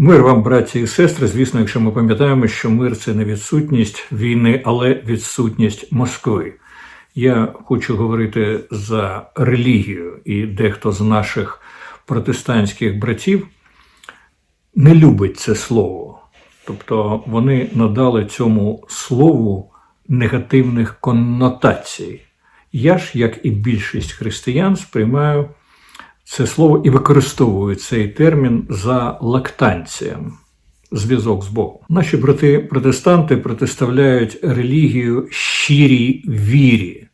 Мир вам, браті і сестри. Звісно, якщо ми пам'ятаємо, що мир це не відсутність війни, але відсутність Москви. Я хочу говорити за релігію, і дехто з наших протестантських братів не любить це слово. Тобто вони надали цьому слову негативних коннотацій. Я ж, як і більшість християн, сприймаю це слово і використовую цей термін за лактанцієм. Зв'язок з Богом. Наші брати-протестанти протиставляють релігію щирій вірі.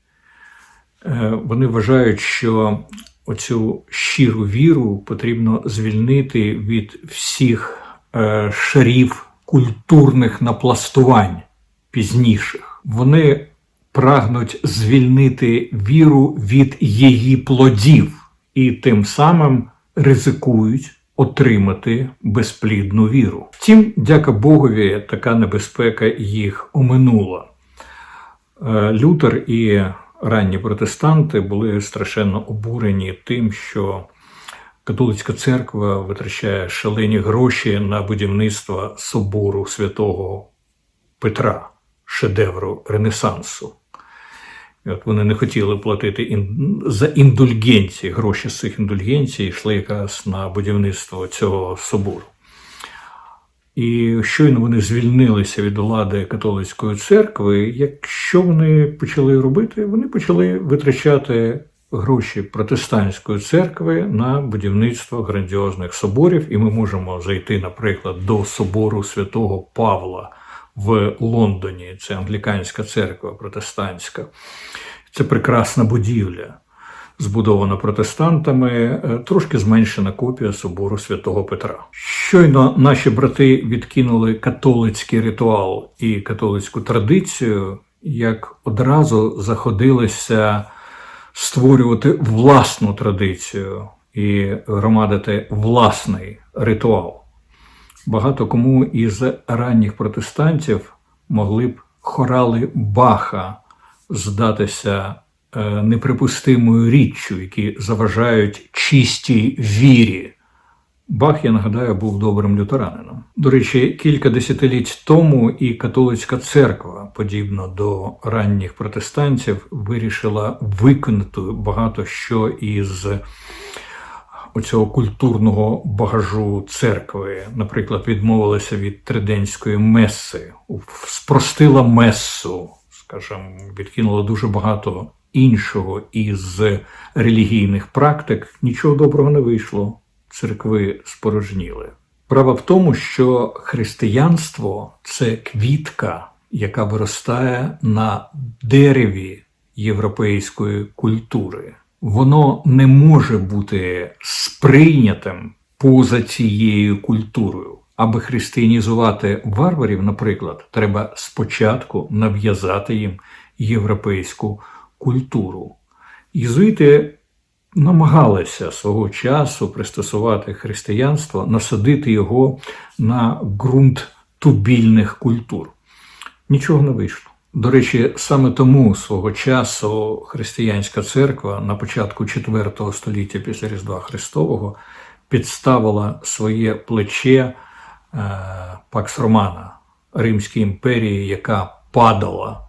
Е, Вони вважають, що оцю щиру віру потрібно звільнити від всіх е, шарів культурних напластувань пізніших. Вони прагнуть звільнити віру від її плодів і тим самим ризикують отримати безплідну віру. Втім, дяка Богові, така небезпека їх оминула. Е, Лютер і ранні протестанти були страшенно обурені тим, що католицька церква витрачає шалені гроші на будівництво собору святого Петра, шедевру Ренесансу. От вони не хотіли платити за індульгенції. Гроші з цих індульгенцій йшли якраз на будівництво цього собору. І щойно вони звільнилися від влади католицької церкви, якщо вони почали робити, вони почали витрачати гроші протестантської церкви на будівництво грандіозних соборів. І ми можемо зайти, наприклад, до собору святого Павла в Лондоні. Це англіканська церква протестантська. Це прекрасна будівля, збудована протестантами, е, трошки зменшена копія собору святого Петра. Щойно наші брати відкинули католицький ритуал і католицьку традицію, як одразу заходилися створювати власну традицію і громадити власний ритуал. Багато кому із ранніх протестантів могли б хорали Баха здатися е, неприпустимою річчю, які заважають чистій вірі. Бах, я нагадаю, був добрим лютеранином. До речі, кілька десятиліть тому і католицька церква, подібно до ранніх протестантів, вирішила виконати багато що із оцього культурного багажу церкви. Наприклад, відмовилася від триденської меси, спростила месу, скажімо, відкинула дуже багато іншого із релігійних практик. Нічого доброго не вийшло. Церкви спорожніли. Право в тому, що християнство це квітка, яка виростає на дереві європейської культури воно не може бути сприйнятим поза цією культурою. Аби християнізувати варварів, наприклад, треба спочатку нав'язати їм європейську культуру. Єзуїти намагалися свого часу пристосувати християнство, насадити його на ґрунт тубільних культур. Нічого не вийшло. До речі, саме тому свого часу християнська церква на початку IV століття після Різдва Христового підставила своє плече е, Пакс Романа Римській імперії, яка падала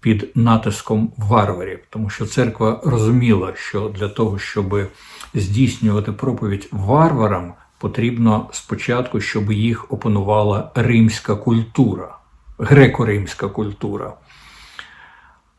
під натиском варварів, тому що церква розуміла, що для того, щоб здійснювати проповідь варварам, потрібно спочатку, щоб їх опанувала римська культура, греко-римська культура.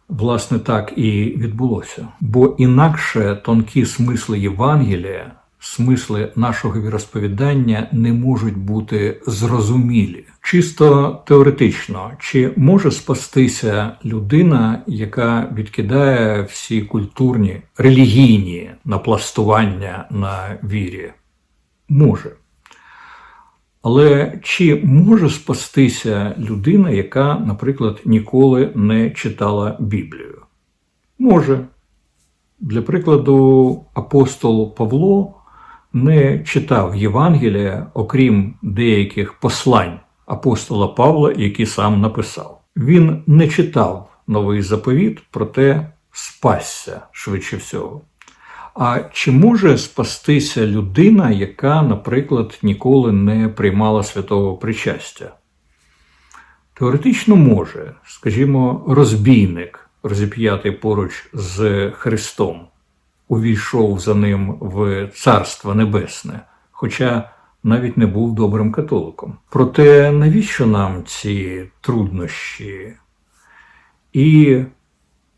Власне, так і відбулося. Бо інакше тонкі смисли Євангелія, смисли нашого віросповідання не можуть бути зрозумілі. Чисто теоретично, чи може спастися людина, яка відкидає всі культурні релігійні напластування на вірі? Може. Але чи може спастися людина, яка, наприклад, ніколи не читала Біблію? Може. Для прикладу, апостол Павло не читав Євангелія, окрім деяких послань апостола Павла, які сам написав. Він не читав новий заповіт, проте спасся швидше всього. А чи може спастися людина, яка, наприклад, ніколи не приймала святого причастя? Теоретично може, скажімо, розбійник, розіп'ятий поруч з Христом, увійшов за ним в Царство Небесне, хоча навіть не був добрим католиком. Проте навіщо нам ці труднощі? І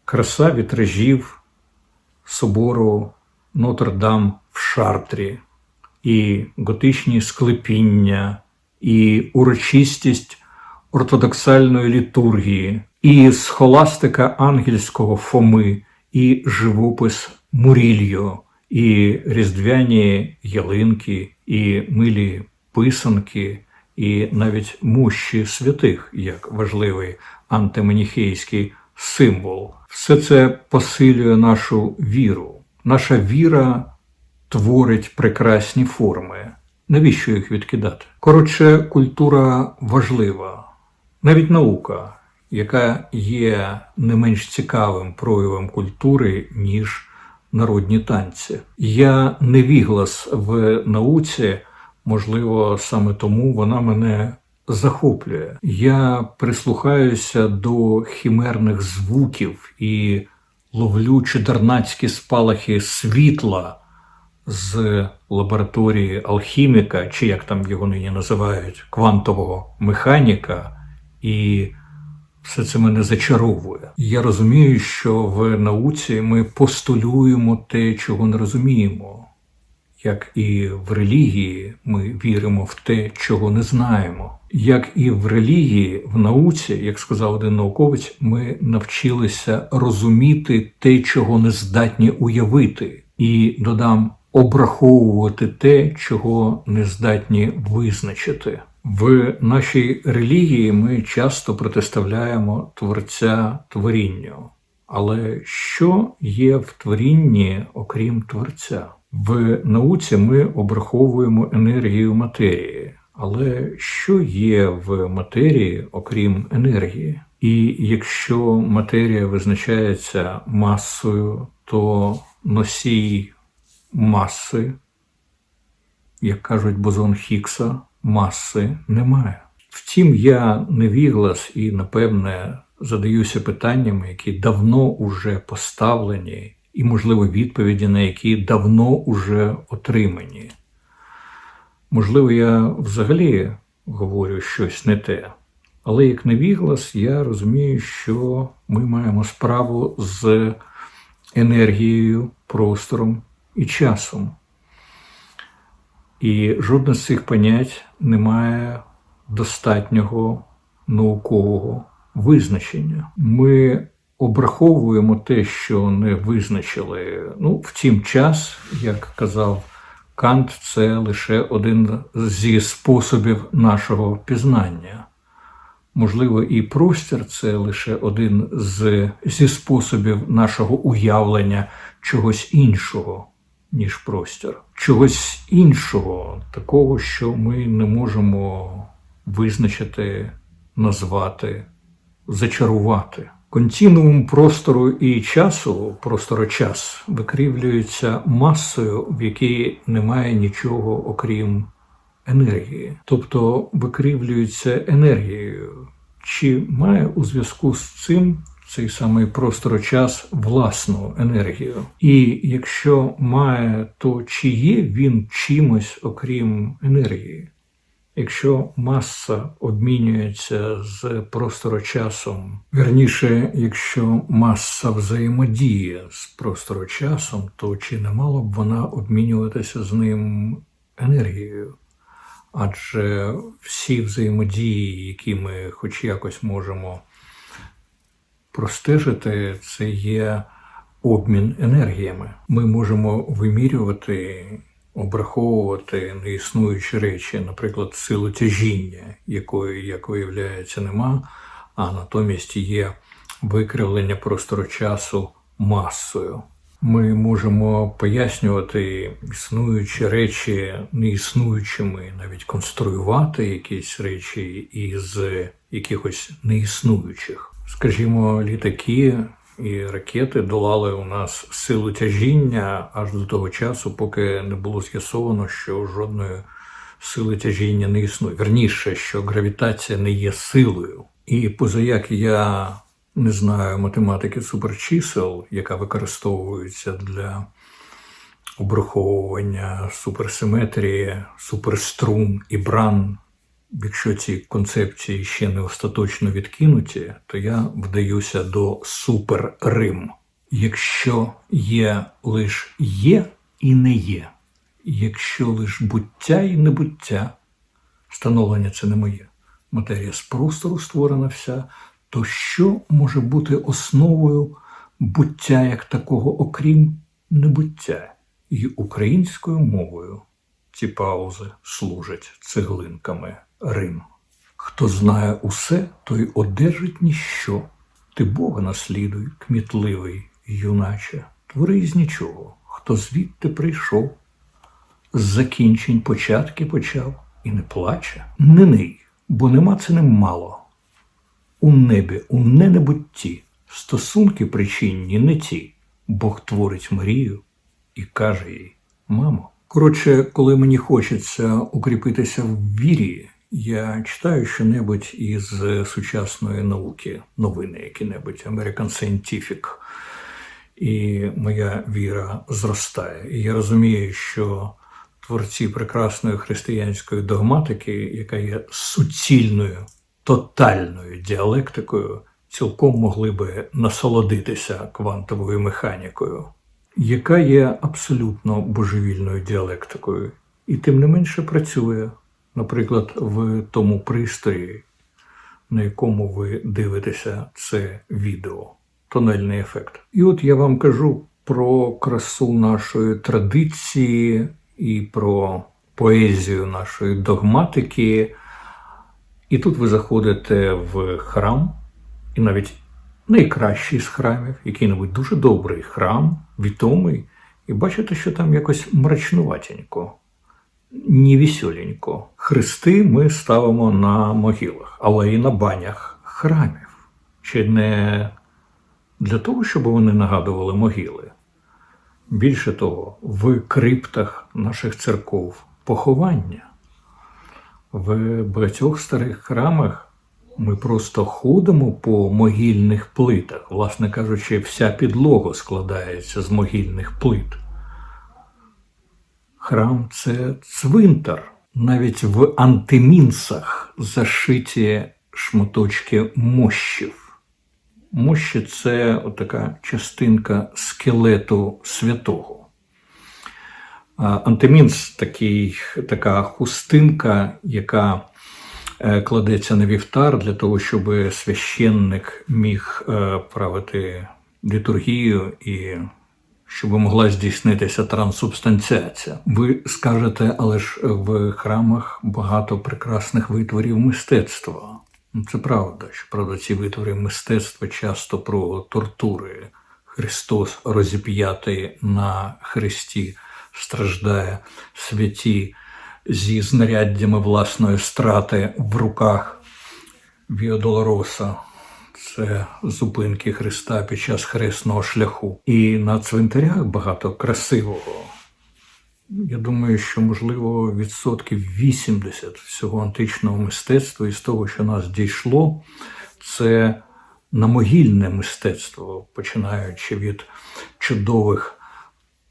краса вітражів собору Нотр-Дам в Шартрі, і готичні склепіння, і урочистість ортодоксальної літургії, і схоластика ангельського Фоми, і живопис Мурільо, і різдвяні ялинки, і милі писанки, і навіть мущі святих як важливий антиманіхейський символ. Все це посилює нашу віру. Наша віра творить прекрасні форми. Навіщо їх відкидати? Коротше, культура важлива, навіть наука, яка є не менш цікавим проявом культури, ніж народні танці. Я не віглас в науці, можливо, саме тому вона мене захоплює. Я прислухаюся до хімерних звуків і ловлю чотирнацькі спалахи світла з лабораторії алхіміка, чи як там його нині називають, квантового механіка, і все це мене зачаровує. Я розумію, що в науці ми постулюємо те, чого не розуміємо. Як і в релігії ми віримо в те, чого не знаємо. Як і в релігії, в науці, як сказав один науковець, ми навчилися розуміти те, чого не здатні уявити, і додам обраховувати те, чого не здатні визначити. В нашій релігії ми часто протиставляємо творця творінню. Але що є в творінні, окрім творця? В науці ми обраховуємо енергію матерії. Але що є в матерії, окрім енергії? І якщо матерія визначається масою, то носій маси, як кажуть бозон Хікса, маси немає. Втім, я не віглас і, напевне, задаюся питаннями, які давно уже поставлені, і, можливо, відповіді на які давно уже отримані. Можливо, я взагалі говорю щось не те, але як невіглас, я розумію, що ми маємо справу з енергією, простором і часом. І жодне з цих понять не має достатнього наукового визначення. Ми обраховуємо те, що не визначили. Ну, втім, час, як казав Кант, це лише один зі способів нашого пізнання. Можливо, і простір це лише один з, зі способів нашого уявлення чогось іншого, ніж простір, чогось іншого, такого, що ми не можемо визначити, назвати, зачарувати. Континуум простору і часу, просторочас, викрівлюється масою, в якій немає нічого окрім енергії, тобто викрівлюється енергією. Чи має у зв'язку з цим цей самий просторочас власну енергію? І якщо має, то чи є він чимось окрім енергії? Якщо маса обмінюється з просторочасом, верніше, якщо маса взаємодіє з просторочасом, то чи не мала б вона обмінюватися з ним енергією? Адже всі взаємодії, які ми хоч якось можемо простежити, це є обмін енергіями. Ми можемо вимірювати обраховувати неіснуючі речі, наприклад, силу тяжіння, якої, як виявляється, нема, а натомість є викривлення простору часу масою. Ми можемо пояснювати існуючі речі неіснуючими, навіть конструювати якісь речі із якихось неіснуючих. Скажімо, літаки і ракети долали у нас силу тяжіння аж до того часу, поки не було з'ясовано, що жодної сили тяжіння не існує. Верніше, що гравітація не є силою. І позаяк я не знаю математики суперчисел, яка використовується для обраховування суперсиметрії, суперструн і бран. Якщо ці концепції ще не остаточно відкинуті, то я вдаюся до суперрим. Якщо є лиш є і не є, якщо лиш буття і небуття, становлення це не моє. Матерія з простору створена вся, то що може бути основою буття як такого, окрім небуття? І українською мовою ці паузи служать цеглинками Рим. Хто знає усе, той одержить ніщо. Ти Бога наслідуй, кмітливий, юначе, твори із нічого, хто звідти прийшов, з закінчень початки почав і не плаче, не ний, бо нема це ним мало. У небі, у ненебутті, стосунки причинні не ті, Бог творить Марію і каже їй: Мамо. Коротше, коли мені хочеться укріпитися в вірі, я читаю щонебудь із сучасної науки, новини які-небудь, American Scientific, і моя віра зростає. І я розумію, що творці прекрасної християнської догматики, яка є суцільною, тотальною діалектикою, цілком могли би насолодитися квантовою механікою, яка є абсолютно божевільною діалектикою, і тим не менше працює, наприклад, в тому пристрої, на якому ви дивитеся це відео. Тонельний ефект. І от я вам кажу про красу нашої традиції і про поезію нашої догматики. І тут ви заходите в храм, і навіть найкращий з храмів, який-небудь дуже добрий храм, відомий, і бачите, що там якось мрачнуватенько, ні веселенько. Хрести ми ставимо на могилах, але і на банях храмів. Чи не для того, щоб вони нагадували могили. Більше того, в криптах наших церков поховання. В багатьох старих храмах ми просто ходимо по могильних плитах. Власне кажучи, вся підлога складається з могильних плит. Храм це цвинтар. Навіть в антимінсах зашиті шматочки мощів. Мощі це така частинка скелету святого. Антимінс такий, така хустинка, яка е, кладеться на вівтар для того, щоб священник міг е, правити літургію і щоб могла здійснитися трансубстанціація. Ви скажете, але ж в храмах багато прекрасних витворів мистецтва. Ну, Це правда, що правда, ці витвори мистецтва часто про тортури. Христос розіп'ятий на хресті, страждає святі зі знаряддями власної страти в руках Віодолороса. Це зупинки Христа під час хресного шляху. І на цвинтарях багато красивого. Я думаю, що можливо відсотків 80 всього античного мистецтва із того, що нас дійшло, це намогільне мистецтво, починаючи від чудових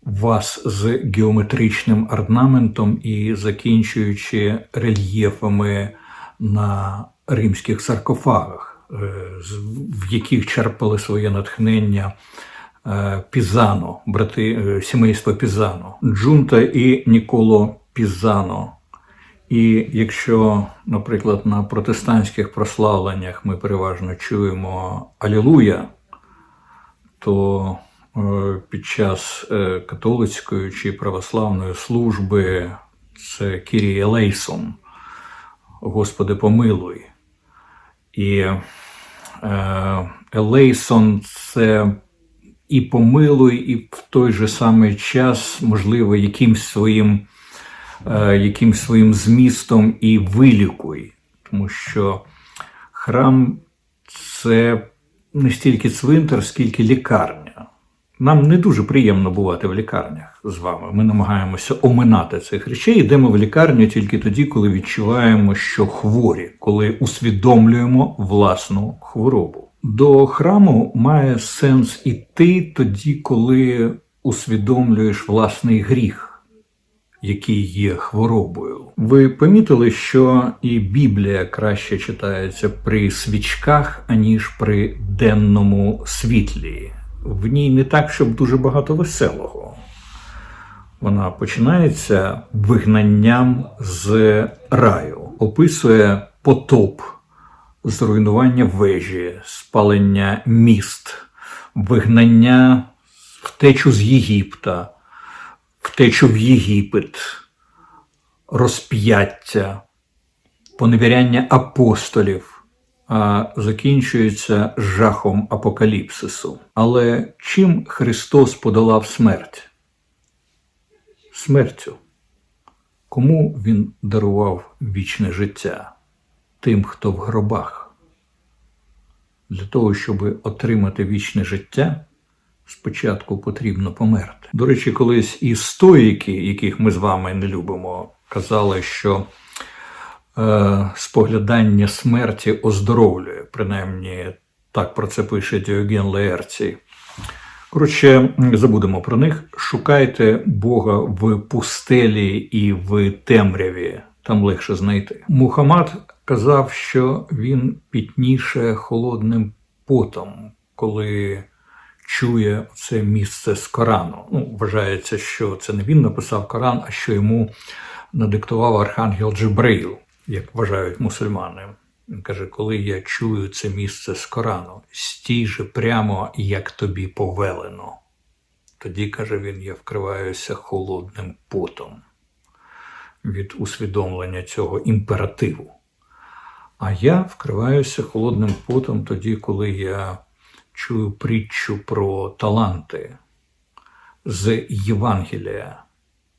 ваз з геометричним орнаментом і закінчуючи рельєфами на римських саркофагах, в яких черпали своє натхнення. Е, Пізано, брати е, сімейства Пізано, Джунта і Ніколо Пізано. І якщо, наприклад, на протестантських прославленнях ми переважно чуємо Алілуя, то е, під час католицької чи православної служби це Кірі Елейсон, Господи помилуй. І Елейсон це і помилуй, і в той же самий час, можливо, якимсь своїм е, якимсь своїм змістом і вилікуй. Тому що храм це не стільки цвинтар, скільки лікарня. Нам не дуже приємно бувати в лікарнях з вами. Ми намагаємося оминати цих речей. Йдемо в лікарню тільки тоді, коли відчуваємо, що хворі, коли усвідомлюємо власну хворобу. До храму має сенс іти тоді, коли усвідомлюєш власний гріх, який є хворобою. Ви помітили, що і Біблія краще читається при свічках, аніж при денному світлі. В ній не так, щоб дуже багато веселого. Вона починається вигнанням з раю, описує потоп, зруйнування вежі, спалення міст, вигнання втечу з Єгипта, втечу в Єгипет, розп'яття, поневіряння апостолів. А закінчується жахом апокаліпсису. Але чим Христос подолав смерть? Смертю. Кому він дарував вічне життя? Тим, хто в гробах. Для того, щоб отримати вічне життя, спочатку потрібно померти. До речі, колись і стоїки, яких ми з вами не любимо, казали, що е, споглядання смерті оздоровлює. Принаймні, так про це пише Діоген Леерцій. Коротше, забудемо про них. Шукайте Бога в пустелі і в темряві, там легше знайти. Мухаммад казав, що він пітніше холодним потом, коли чує це місце з Корану. Ну, вважається, що це не він написав Коран, а що йому надиктував архангел Джибреїл, як вважають мусульмани. Він каже, коли я чую це місце з Корану, стій же прямо, як тобі повелено. Тоді, каже він, я вкриваюся холодним потом від усвідомлення цього імперативу. А я вкриваюся холодним потом тоді, коли я чую притчу про таланти. З Євангелія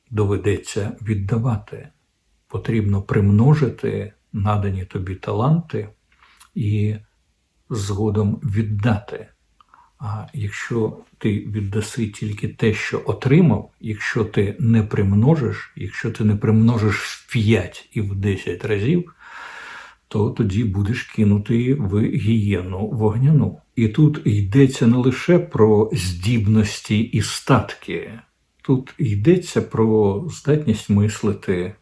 доведеться віддавати. Потрібно примножити надані тобі таланти і згодом віддати. А якщо ти віддаси тільки те, що отримав, якщо ти не примножиш, якщо ти не примножиш в 5 і в 10 разів, то тоді будеш кинутий в гієну вогняну. І тут йдеться не лише про здібності і статки, тут йдеться про здатність мислити,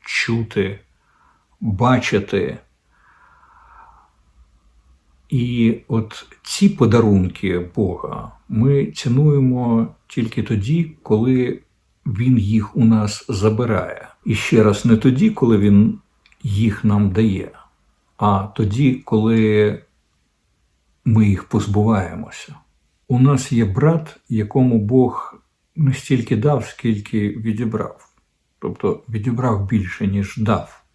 чути, бачити. І от ці подарунки Бога ми цінуємо тільки тоді, коли Він їх у нас забирає. І ще раз не тоді, коли Він їх нам дає, а тоді, коли ми їх позбуваємося. У нас є брат, якому Бог не стільки дав, скільки відібрав. Тобто відібрав більше, ніж дав.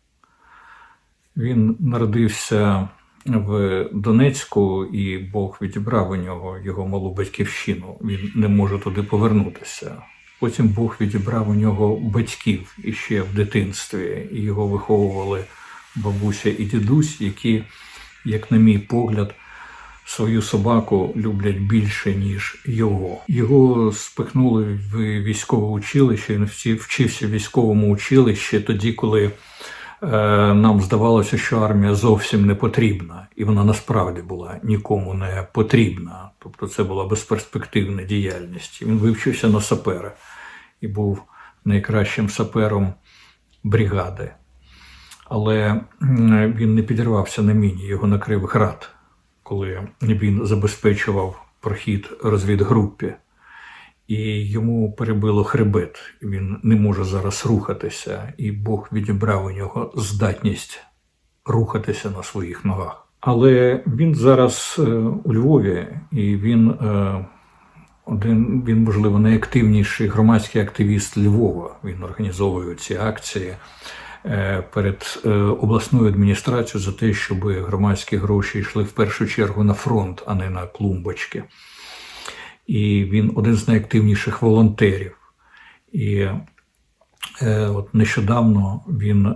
Він народився в Донецьку, і Бог відібрав у нього його малу батьківщину. Він не може туди повернутися. Потім Бог відібрав у нього батьків іще в дитинстві, і його виховували бабуся і дідусь, які, як на мій погляд, свою собаку люблять більше, ніж його. Його спихнули в військове училище. Він вчився в військовому училищі тоді, коли нам здавалося, що армія зовсім не потрібна, і вона насправді була нікому не потрібна. Тобто це була безперспективна діяльність. Він вивчився на сапера і був найкращим сапером бригади. Але він не підірвався на міні, його накрив град коли він забезпечував прохід розвідгрупі, і йому перебило хребет. Він не може зараз рухатися, і Бог відібрав у нього здатність рухатися на своїх ногах. Але він зараз е, у Львові, і він е, один, він, можливо, найактивніший громадський активіст Львова. Він організовує ці акції. Е, перед обласною адміністрацією за те, щоб громадські гроші йшли в першу чергу на фронт, а не на клумбочки. І він один з найактивніших волонтерів. І е, от нещодавно він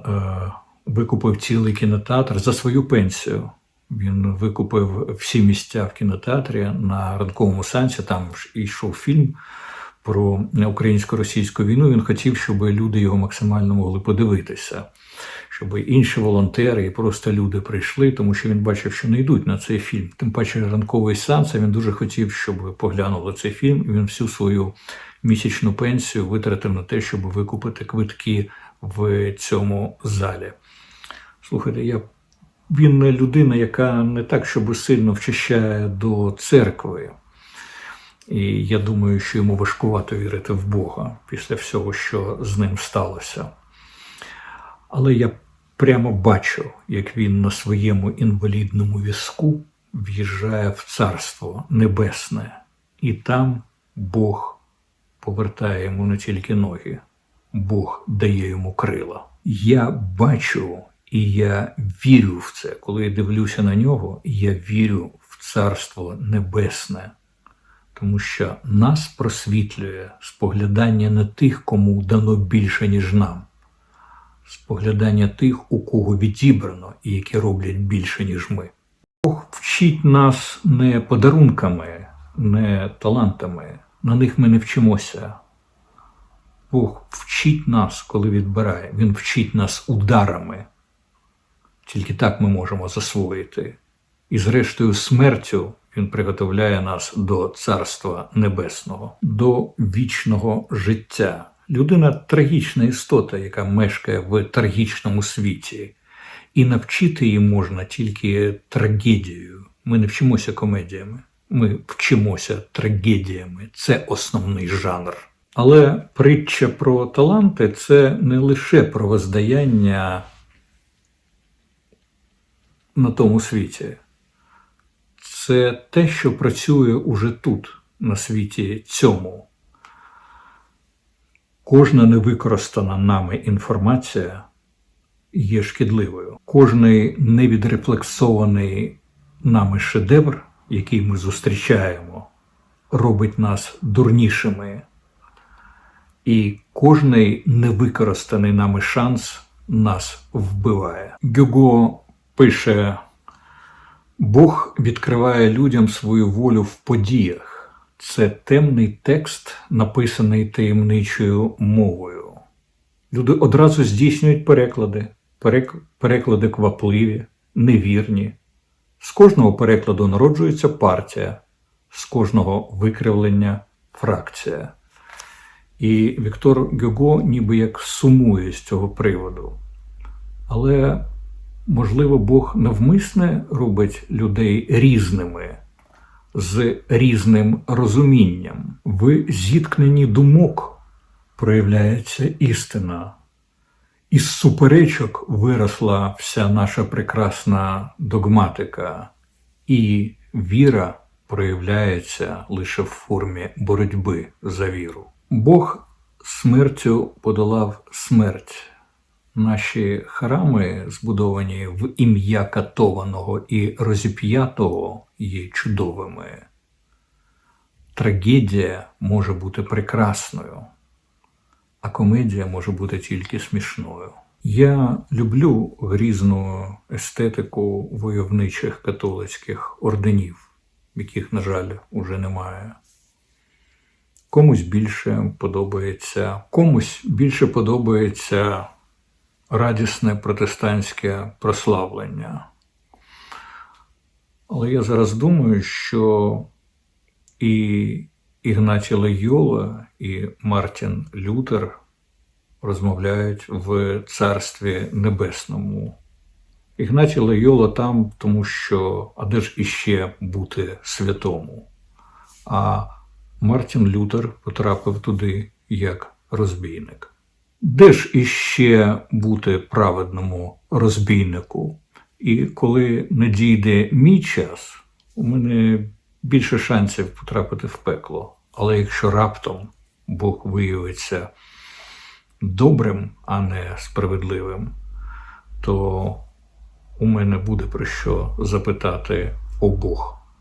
викупив цілий кінотеатр за свою пенсію. Він викупив всі місця в кінотеатрі на ранковому сеансі. Там ж йшов фільм про українсько-російську війну. Він хотів, щоб люди його максимально могли подивитися, щоб інші волонтери і просто люди прийшли, тому що він бачив, що не йдуть на цей фільм. Тим паче ранковий сеанс. Він дуже хотів, щоб поглянули цей фільм. І він всю свою місячну пенсію витратив на те, щоб викупити квитки в цьому залі. Слухайте, я він людина, яка не так, щоб сильно вчащає до церкви. І я думаю, що йому важкувато вірити в Бога після всього, що з ним сталося. Але я прямо бачу, як він на своєму інвалідному візку в'їжджає в Царство Небесне, і там Бог повертає йому не тільки ноги, Бог дає йому крила. Я бачу і я вірю в це. Коли я дивлюся на нього, я вірю в Царство Небесне, тому що нас просвітлює споглядання на тих, кому дано більше, ніж нам, споглядання тих, у кого відібрано і які роблять більше, ніж ми. Бог вчить нас не подарунками, не талантами, на них ми не вчимося. Бог вчить нас, коли відбирає, Він вчить нас ударами. Тільки так ми можемо засвоїти. І, зрештою, смертю Він приготовляє нас до Царства Небесного, до вічного життя. Людина трагічна істота, яка мешкає в трагічному світі, і навчити її можна тільки трагедією. Ми не вчимося комедіями, ми вчимося трагедіями. Це основний жанр. Але притча про таланти це не лише про воздаяння на тому світі. Це те, що працює уже тут, на світі цьому. Кожна невикористана нами інформація є шкідливою. Кожний невідрефлексований нами шедевр, який ми зустрічаємо, робить нас дурнішими. І кожний невикористаний нами шанс нас вбиває. Гюго пише: Бог відкриває людям свою волю в подіях. Це темний текст, написаний таємничою мовою. Люди одразу здійснюють переклади, перек- переклади квапливі, невірні. З кожного перекладу народжується партія, з кожного викривлення фракція. І Віктор Гюго ніби як сумує з цього приводу. Але, можливо, Бог навмисне робить людей різними, з різним розумінням. В зіткненні думок проявляється істина. Із суперечок виросла вся наша прекрасна догматика, і віра проявляється лише в формі боротьби за віру. Бог смертю подолав смерть. Наші храми, збудовані в ім'я катованого і розіп'ятого, є чудовими. Трагедія може бути прекрасною, а комедія може бути тільки смішною. Я люблю грізну естетику войовничих католицьких орденів, яких, на жаль, уже немає. Комусь більше подобається, комусь більше подобається радісне протестантське прославлення. Але я зараз думаю, що і Ігнатій Лейола, і Мартін Лютер розмовляють в Царстві Небесному. Ігнатій Лейола там, тому що а де ж іще бути святому? А Мартін Лютер потрапив туди як розбійник. Де ж іще бути праведному розбійнику? І коли надійде мій час, у мене більше шансів потрапити в пекло. Але якщо раптом Бог виявиться добрим, а не справедливим, то у мене буде про що запитати обох.